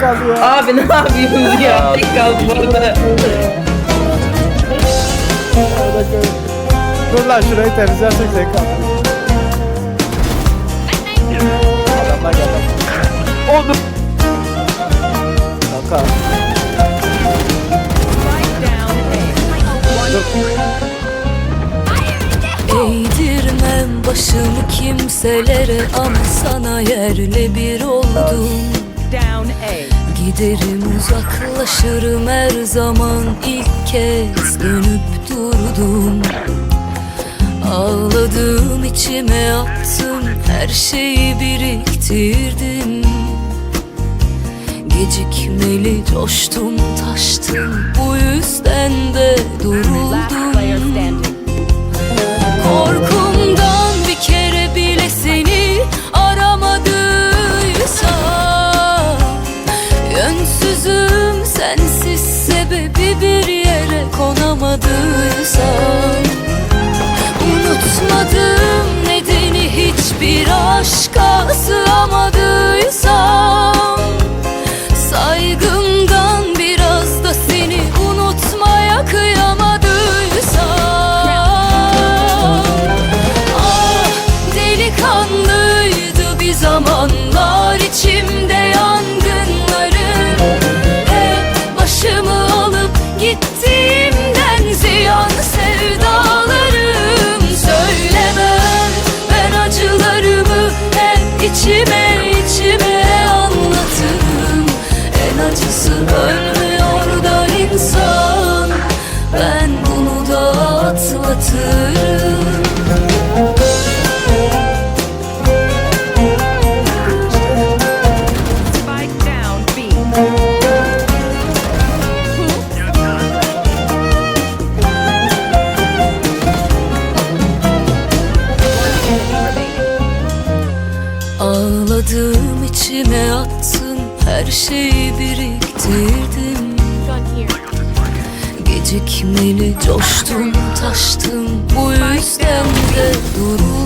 Kaldı ya. Abi ne yapıyorsunuz ya? Tek kaldım orada. Orada kal- Dur lan şurayı temizlersek zevk al. Adamlar geldi. Oldu. Kanka. Başımı kimselere ama sana yerle bir oldum. Giderim uzaklaşırım her zaman ilk kez dönüp durdum. Ağladım içime attım her şeyi biriktirdim. Gecikmeli coştum taştım bu yüzden de duruldum bir yere konamadıysam Ağladım içime attım her şeyi biriktirdim Gecikmeli coştum taştım bu yüzden de duruldum